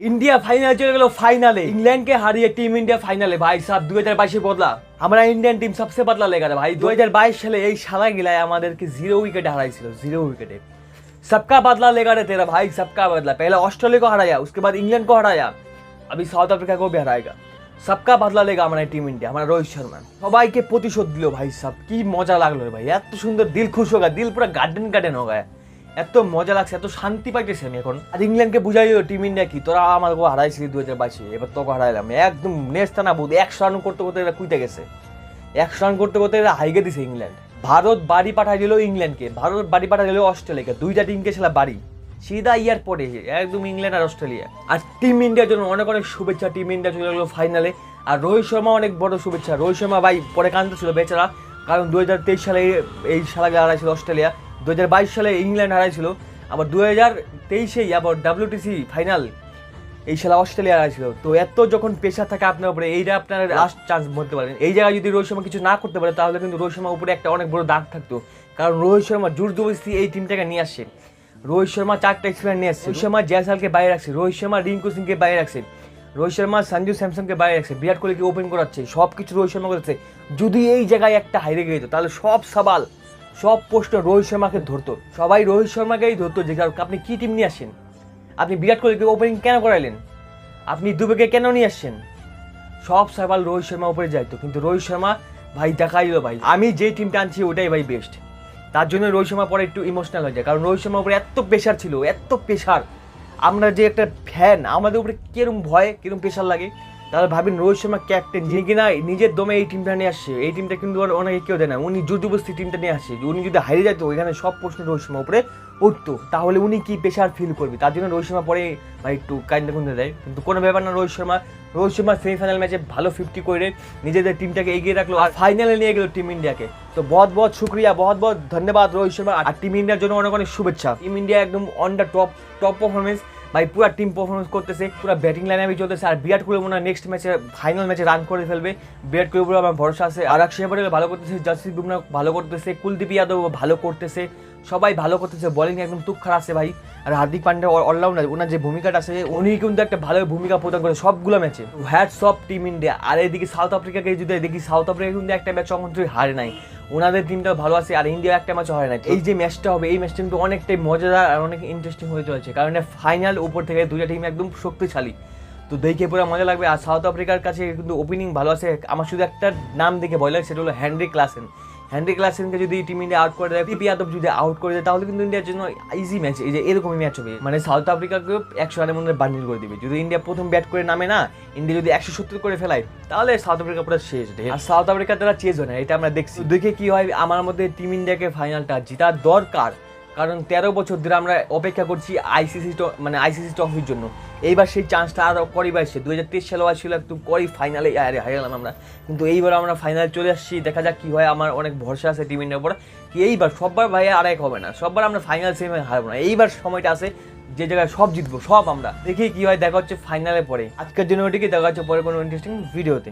India final চলে গেল ফাইনালে ইংল্যান্ডকে হারিয়ে টিম ইন্ডিয়া ফাইনালে ভাই সাব দুই হাজার বাইশে বদলা আমরা ইন্ডিয়ান টিম সবসে বদলা লেগা রে ভাই দু হাজার বাইশ সালে এই সালা গিলায় আমাদেরকে জিরো উইকেটে হারাইছিল জিরো उइकेटे सबका बदला लेगा रे तेरा भाई सबका बदला पहले ऑस्ट्रेलिया को हराया उसके बाद इंग्लैंड को हराया अभी साउथ अफ्रीका को भी हराएगा सबका बदला लेगा हमारा टीम इंडिया हमारा रोहित शर्मा সবাইকে প্রতিশোধ দিল ভাই সব কি মজা লাগলো রে ভাই এত সুন্দর দিল খুশ হোগা দিল পুরো গার্ডেন গার্ডেন হোগা এত মজা লাগছে, এত শান্তি পাইতেছি আমি এখন। আর ইংল্যান্ডকে বুঝাইও টিম ইন্ডিয়া কি? তোরা আমাকে হারাইছিলি দু হাজার বাইশে, এবার তোকে হারাইলাম। একদম নেস্তা না বুধ একশো রান করতে করতে এরা কুইতে গেছে। একশো রান করতে করতে এরা হাইগে দিছে ইংল্যান্ড। ভারত বাড়ি পাঠাই দিল ইংল্যান্ডকে, ভারত বাড়ি পাঠাই দিল অস্ট্রেলিয়াকে। দুইটা টিমকে ছিল বাড়ি, সিধা ইয়ার পরে, একদম ইংল্যান্ড আর অস্ট্রেলিয়া। আর টিম ইন্ডিয়ার জন্য অনেক অনেক শুভেচ্ছা টিম ইন্ডিয়া চলে গেলো ফাইনালে আর রোহিত শর্মা অনেক বড় শুভেচ্ছা। রোহিত শর্মা ভাই পরে কান্ত ছিল বেচারা, কারণ দু হাজার তেইশ সালে এই সালাকে হারাইছিল অস্ট্রেলিয়া। দু হাজার বাইশ সালে ইংল্যান্ড হারাইছিল, আবার দু হাজার তেইশেই আবার ডাব্লিউটিসি ফাইনাল এই সালা অস্ট্রেলিয়া ছিল তো এত যখন প্রেশার থাকে আপনার উপরে, এইটা আপনার লাস্ট চান্স বলতে পারেন। এই জায়গায় যদি রোহিত শর্মা কিছু না করতে পারে, তাহলে কিন্তু রোহিত শর্মার উপরে একটা অনেক বড় দাগ থাকতো। কারণ রোহিত শর্মা জোর জবরদস্তি এই টিমটাকে নিয়ে আসছে। রোহিত শর্মা চারটা এক্সপিরিয়েন্স নিয়ে আসছে। রোহিত শর্মা জয়সালকে বাইরে রাখছে। রোহিত শর্মা রিঙ্কু সিংকে বাইরে রাখছে। রোহিত শর্মা সঞ্জু স্যামসনকে বাইরে রাখছে। বিরাট কোহলিকে ওপেন করাচ্ছে। সব কিছু রোহিত শর্মা করেছে। যদি এই জায়গায় একটা হাইরে গিয়ে যেত, তাহলে সব সবাল সব প্রশ্ন রোহিত শর্মাকে ধরতো। সবাই রোহিত শর্মাকেই ধরতো যে কারণ আপনি কি টিম নিয়ে আসেন আপনি বিরাট কোহলিকে ওপেনিং কেন করাইলেন? আপনি দুবেকে কেন নিয়ে আসছেন? সব সবাল রোহিত শর্মা উপরে যাইতো। কিন্তু রোহিত শর্মা, ভাই দেখা দিল ভাই, আমি যে টিমটা আনছি, ওটাই ভাই বেস্ট তার জন্য রোহিত শর্মা পরে একটু ইমোশনাল হয়ে যায়। কারণ রোহিত শর্মার উপরে এত প্রেশার ছিল, এত প্রেশার আমরা যে একটা ফ্যান আমাদের উপরে কিরম ভয়, কিরম প্রেশার লাগে তাহলে ভাবেন রোহিত শর্মা ক্যাপ্টেন যিনি কিনা নিজের দমে এই টিমটা নিয়ে আসছে, এই টিমটা কিন্তু আর অনেকে কেউ দেয় না। উনি জুজুবস্তি টিমটা নিয়ে আসছে। উনি যদি হারিয়ে যেত এখানে সব প্রশ্ন রোহিত শর্মা উপরে উঠতো। তাহলে উনি কি প্রেশার ফিল করবে? তার জন্য রোহিত শর্মা পরে ভাই একটু কাইন্ডা কুন্দে দেয় কিন্তু কোনো ব্যাপার না রোহিত শর্মা। রোহিত শর্মা সেমিফাইনাল ম্যাচে ভালো ফিফটি করে নিজেদের টিমটাকে এগিয়ে রাখল আর ফাইনালে নিয়ে গেল টিম ইন্ডিয়াকে তো বহুত বহুত শুক্রিয়া, বহুত বহুত ধন্যবাদ রোহিত শর্মা আর টিম ইন্ডিয়ার জন্য অনেক অনেক শুভেচ্ছা। টিম ইন্ডিয়া একদম on the top top performance ভাই, পুরো টিম পারফরমেন্স করতেছে, পুরো ব্যাটিং লাইনে আমি চলতেছে, আর বিরাট কোহলি মনে হয় নেক্সট ম্যাচে ফাইনাল ম্যাচে রান করে ফেলবে। বিরাট কোহলি আমার ভরসা আছে। আর অক্ষয় পটেল ভালো করতেছে জাসপ্রীত বুমরা ভালো করতেছে, কুলদীপ যাদব ভালো করতেছে, সবাই ভালো করতেছে বোলিং একদম তুক্ষার আছে ভাই। আর হার্দিক পান্ডে অলরাউন্ডার ওনার যে ভূমিকাটা আছে, উনি কিন্তু একটা ভালো ভূমিকা প্রদান করে সবগুলো ম্যাচে হ্যাটস অফ টিম ইন্ডিয়া আর এদিকে সাউথ আফ্রিকাকে যদি দেখি সাউথ আফ্রিকা কিন্তু একটা ম্যাচ অন্তত হারে নাই। ওনাদের টিমটাও ভালো আছে, আর ইন্ডিয়া একটা ম্যাচ হয় না এই যে ম্যাচটা হবে, এই ম্যাচটা কিন্তু অনেকটাই মজাদার আর অনেক ইন্টারেস্টিং হয়ে চলেছে। কারণ ফাইনাল উপর থেকে দুইটা টিম একদম শক্তিশালী। তো দেখে পুরো মজা লাগবে। আর সাউথ আফ্রিকার কাছে কিন্তু ওপেনিং ভালো আছে। আমার শুধু একটা নাম দেখে ভয় লাগে, সেটা হলো হ্যান্ড্রি ক্লাসেন হ্যান্ড্রি ক্লাসেনকে যদি টিম ইন্ডিয়া আউট করে দেয় পিপি যাদব যদি আউট করে দেয়, তাহলে কিন্তু ইন্ডিয়ার জন্য ইজি ম্যাচ এই যে এরকমই ম্যাচ হবে। মানে সাউথ আফ্রিকাকে একশো রানের মধ্যে বান্ডিল করে দিবে। যদি ইন্ডিয়া প্রথম ব্যাট করে নামে না ইন্ডিয়া যদি একশো সত্তর করে ফেলায়, তাহলে সাউথ আফ্রিকা পুরো শেষ। ডে আর সাউথ আফ্রিকা তারা চেজ হয় না, এটা আমরা দেখছি। দেখে কি হয়, আমার মধ্যে টিম ইন্ডিয়াকে ফাইনালটা জেতার দরকার। কারণ তেরো বছর ধরে আমরা অপেক্ষা করছি আইসিসি মানে আইসিসি ট্রফির জন্য। এইবার সেই চান্সটা আরও করিবার এসছে দু হাজার তেইশ সালে ছিল একটু করি ফাইনালে হারিয়ে গেলাম আমরা। কিন্তু এইবার আমরা ফাইনালে চলে আসছি, দেখা যাক কী হয়, আমার অনেক ভরসা আছে টিম ইন্ডিয়ার উপর। কি এইবার, সববার ভাই আর এক হবে না, সববার আমরা ফাইনাল সেমি হারবো না। এইবার সময়টা আছে, যে জায়গায় সব জিতবো, সব আমরা। দেখি কী হয়, দেখা হচ্ছে ফাইনালে পরে। আজকের জন্য ওটিকে দেখা হচ্ছে পরে কোনো ইন্টারেস্টিং ভিডিওতে